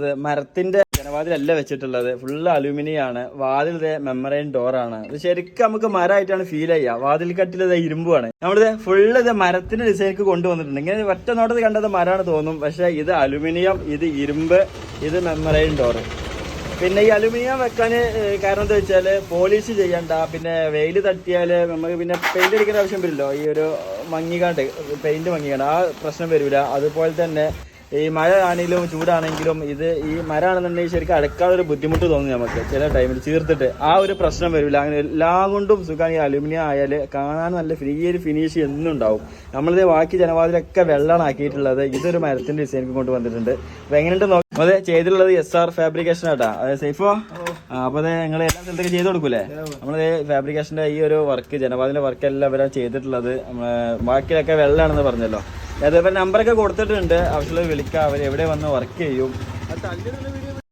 ഇത് ജനവാതിൽ അല്ല വെച്ചിട്ടുള്ളത്. ഫുള്ള് അലൂമിനിയം ആണ് വാതിൽ മെമ്മറൈൻ ഡോർ ആണ്. ഇത് ശരിക്കും നമുക്ക് മരമായിട്ടാണ് ഫീൽ ചെയ്യുക. വാതിൽ കട്ടിൽ ഇത് ഇരുമ്പാണ് നമ്മളിത് ഫുള്ള് ഇത് മരത്തിന്റെ ഡിസൈനിക്ക് കൊണ്ടുവന്നിട്ടുണ്ട്. ഇങ്ങനെ ഒറ്റ നോട്ടത്തിൽ കണ്ടത് മരമാണ് തോന്നും. പക്ഷെ ഇത് അലുമിനിയം ഇത് ഇരുമ്പ് ഇത് മെമ്മറൈൻ ഡോർ പിന്നെ ഈ അലുമിനിയം വെക്കാൻ കാരണം എന്താ വെച്ചാൽ പോളിഷ് ചെയ്യണ്ട. പിന്നെ വെയിൽ തട്ടിയാൽ നമുക്ക് പിന്നെ പെയിന്റ് അടിക്കേണ്ട ആവശ്യം വരില്ലോ. ഈ ഒരു മങ്ങിക്കാണ്ട് പെയിന്റ് മങ്ങിക്കാണ്ട്. ആ പ്രശ്നം വരില്ല അതുപോലെ തന്നെ ഈ മഴ ആണെങ്കിലും ചൂടാണെങ്കിലും ഇത് ഈ മരമാണെന്നുണ്ടെങ്കിൽ ശരിക്കും അടക്കാതെ ഒരു ബുദ്ധിമുട്ട് തോന്നും നമുക്ക് ചില ടൈമിൽ ചീർത്തിട്ട് ആ ഒരു പ്രശ്നം വരില്ല അങ്ങനെ എല്ലാം കൊണ്ടും സുഖമാണ് ഈ അലുമിനിയം ആയാൽ കാണാൻ നല്ല ഫ്രീ ഒരു ഫിനിഷ് എന്നും ഉണ്ടാവും. നമ്മളിത് ബാക്കി ജനവാതിലൊക്കെ വെള്ളമാണ് ആക്കിയിട്ടുള്ളത്. ഇതൊരു മരത്തിന്റെ ഡിസൈൻ കൊണ്ട് വന്നിട്ടുണ്ട്. അപ്പൊ എങ്ങനെയുണ്ട് നോക്കാം അതെ ചെയ്തിട്ടുള്ളത് എസ് ആർ ഫാബ്രിക്കേഷൻ ആട്ടാ. അതെ സേഫോ? അപ്പൊ അതെ നിങ്ങൾ എല്ലാ സ്ഥലത്തൊക്കെ ചെയ്ത് കൊടുക്കൂലേ? നമ്മൾ ഫാബ്രിക്കേഷന്റെ ഈ ഒരു വർക്ക് ജനവാതിന്റെ വർക്ക് എല്ലാം ഇവരാണ് ചെയ്തിട്ടുള്ളത്. ബാക്കിയൊക്കെ വെള്ളമാണെന്ന് പറഞ്ഞല്ലോ. അതേപോലെ നമ്പറൊക്കെ കൊടുത്തിട്ടുണ്ട്. ആവശ്യമുള്ള വിളിക്കാം. അവർ എവിടെ വന്ന് വർക്ക് ചെയ്യും.